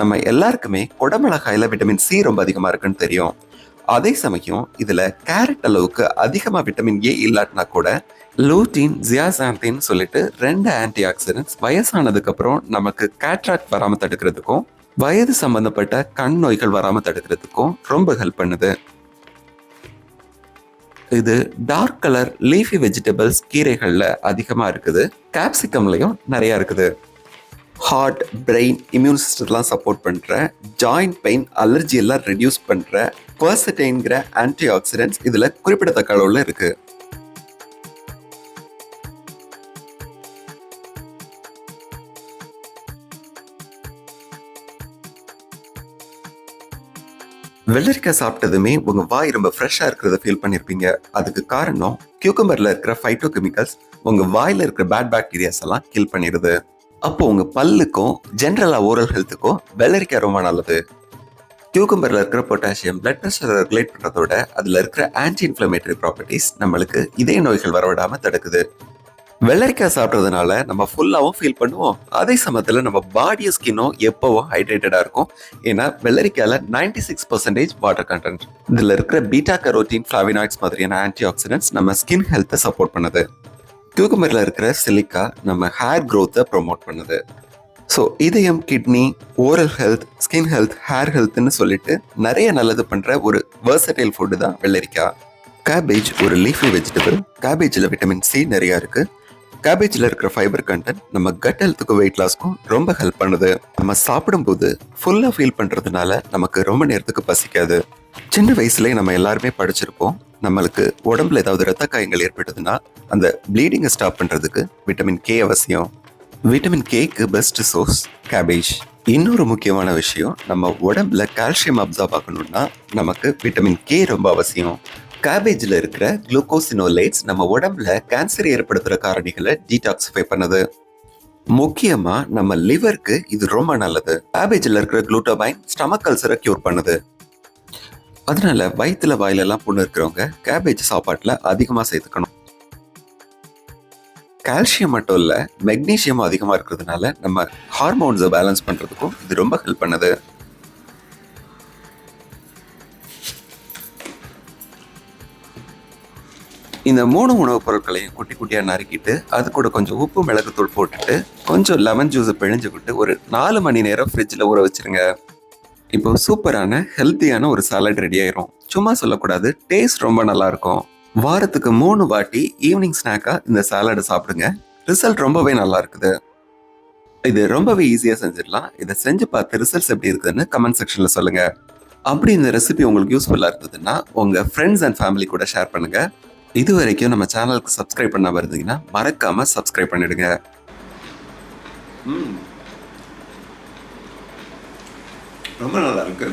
நம்ம எல்லாருக்குமே குடமிளகாயில vitamin C ரொம்ப அதிகமாக இருக்குன்னு தெரியும். அதே சமயம் இதில் கேரட் அளவுக்கு அதிகமாக விட்டமின் ஏ இல்லாட்டினா கூட லூட்டின் ஜியாசாந்தின்னு சொல்லிட்டு ரெண்டு ஆன்டி ஆக்சிடென்ட்ஸ் வயசானதுக்கப்புறம் நமக்கு கேட்ராக்ட் வராமல் தடுக்கிறதுக்கும் வயது சம்பந்தப்பட்ட கண் நோய்கள் வராமல் தடுக்கிறதுக்கும் ரொம்ப ஹெல்ப் பண்ணுது. இது டார்க் கலர் லீஃபி வெஜிடபிள்ஸ் கீரைகளில் அதிகமாக இருக்குது. கேப்சிகம்லையும் நிறையா இருக்குது. ஹார்ட் பிரெயின் இம்யூன் சிஸ்டத்தெலாம் சப்போர்ட் பண்ணுற ஜாயிண்ட் பெயின் அலர்ஜி எல்லாம் ரெடியூஸ் பண்ணுற பர்சடைன்கிற ஆன்டி ஆக்சிடென்ட்ஸ் இதில் குறிப்பிடத்தக்க அளவில் இருக்குது வெள்ளரிக்காய் சாப்பிட்டதுமே உங்க வாய் ரொம்ப ஃப்ரெஷ்ஷாக இருக்கிறத ஃபீல் பண்ணியிருப்பீங்க அதுக்கு காரணம் கியூக்கம்பரில் இருக்கிற ஃபைட்டோ கெமிக்கல்ஸ் உங்க வாயில் இருக்கிற பேட் பாக்டீரியாஸ் எல்லாம் கில் பண்ணிடுது அப்போ உங்க பல்லுக்கும் ஜென்ரலா ஓரல் ஹெல்த்துக்கும் வெள்ளரிக்காய் ரொம்ப நல்லது. கியூகம்பரில் இருக்கிற பொட்டாசியம் பிளட் ப்ரெஷரை ரெகுலேட் பண்ணுறதோட அதில் இருக்கிற ஆன்டி இன்ஃப்ளமேட்டரி ப்ராப்பர்ட்டிஸ் நம்மளுக்கு இதய நோய்கள் வரவிடாமல் தடுக்குது. வெள்ளரிக்காய் சாப்பிட்றதுனால நம்ம ஃபுல்லாகவும் ஃபீல் பண்ணுவோம். அதே சமயத்தில் நம்ம பாடியும் ஸ்கின்னும் எப்போவும் ஹைட்ரேட்டடாக இருக்கும். ஏன்னா வெள்ளரிக்காயில் ninety six percentage water content இதில் இருக்கிற பீட்டா கரோட்டின் ஃப்ளாவினாய்ட்ஸ் மாதிரியான ஆன்டி ஆக்சிடென்ட்ஸ் நம்ம ஸ்கின் ஹெல்த்தை சப்போர்ட் பண்ணுது. கியூகமரில் இருக்கிற சிலிக்கா நம்ம ஹேர் க்ரோத்தை ப்ரொமோட் பண்ணுது. ஸோ இதயம் kidney oral health skin health hair ஹெல்த்னு சொல்லிட்டு நிறைய நல்லது பண்ணுற ஒரு வேர்சடைல் ஃபுட்டு தான் வெள்ளரிக்காய் கேபேஜ் ஒரு லீஃபி வெஜிடபிள் கேபேஜில் விட்டமின் சி நிறையா இருக்குது கேபேஜில் இருக்கிற ஃபைபர் கண்டென்ட் நம்ம கட் ஹெல்த்துக்கும் வெயிட் லாஸ்க்கும் ரொம்ப ஹெல்ப் பண்ணுது. நம்ம சாப்பிடும்போது ஃபுல்லாக ஃபீல் பண்ணுறதுனால நமக்கு ரொம்ப நேரத்துக்கு பசிக்காது. சின்ன வயசுலேயே நம்ம எல்லாருமே படிச்சிருப்போம். நம்மளுக்கு உடம்புல ஏதாவது ரத்த காயங்கள் ஏற்பட்டதுன்னா அந்த ப்ளீடிங்கை ஸ்டாப் பண்ணுறதுக்கு விட்டமின் கே அவசியம். விட்டமின் கேக்கு பெஸ்ட் சோர்ஸ் கேபேஜ் இன்னொரு முக்கியமான விஷயம் நம்ம உடம்புல கால்சியம் அப்சார்ப் ஆகணும்னா நமக்கு விட்டமின் கே ரொம்ப அவசியம். கேபேஜில் இருக்கிற குளுக்கோசினோலைட்ஸ் நம்ம உடம்புல கேன்சர் ஏற்படுத்துகிற காரணிகளை டீடாக்சிஃபை பண்ணுது. முக்கியமாக நம்ம லிவருக்கு இது ரொம்ப நல்லது. கேபேஜில் இருக்கிற குளூட்டோபைன் ஸ்டமக் கல்சரை க்யூர் பண்ணுது. அதனால வயிற்றுல வாயிலெல்லாம் புண்ணு இருக்கிறவங்க கேபேஜ் சாப்பாட்டில் அதிகமாக சேர்த்துக்கணும். கால்சியம் மட்டும் இல்லை மெக்னீஷியம் அதிகமாக இருக்கிறதுனால நம்ம ஹார்மோன்ஸை பேலன்ஸ் பண்ணுறதுக்கும் இது ரொம்ப ஹெல்ப் பண்ணுது. இந்த மூணு உணவுப் பொருட்களையும் குட்டி குட்டியாக நறுக்கிட்டு அது கூட கொஞ்சம் உப்பு மிளகுத்தூள் போட்டுட்டு கொஞ்சம் லெமன் ஜூஸை பிழிஞ்சுக்கிட்டு ஒரு நாலு மணி நேரம் ஃப்ரிட்ஜில் ஊற வச்சிருங்க. இப்போ சூப்பரான ஹெல்த்தியான ஒரு சாலட் ரெடி ஆயிரும். சும்மா சொல்லக்கூடாது டேஸ்ட் ரொம்ப நல்லா இருக்கும் வாரத்துக்கு மூணு வாட்டி ஈவினிங் ஸ்நாக்காக இந்த சாலடை சாப்பிடுங்க. ரிசல்ட் ரொம்பவே நல்லா இருக்குது இது ரொம்பவே ஈஸியாக செஞ்சிடலாம். இதை செஞ்சு பார்த்து ரிசல்ட்ஸ் எப்படி இருக்குதுன்னு கமெண்ட் செக்ஷனில் சொல்லுங்க. அப்படி இந்த ரெசிபி உங்களுக்கு யூஸ்ஃபுல்லாக இருந்ததுன்னா உங்கள் ஃப்ரெண்ட்ஸ் அண்ட் ஃபேமிலி கூட ஷேர் பண்ணுங்க. இது வரைக்கும் நம்ம சேனலுக்கு சப்ஸ்கிரைப் பண்ண இருந்தீங்கன்னா மறக்காம சப்ஸ்கிரைப் பண்ணிடுங்க. ம். ரொம்ப நல்லா இருக்கு.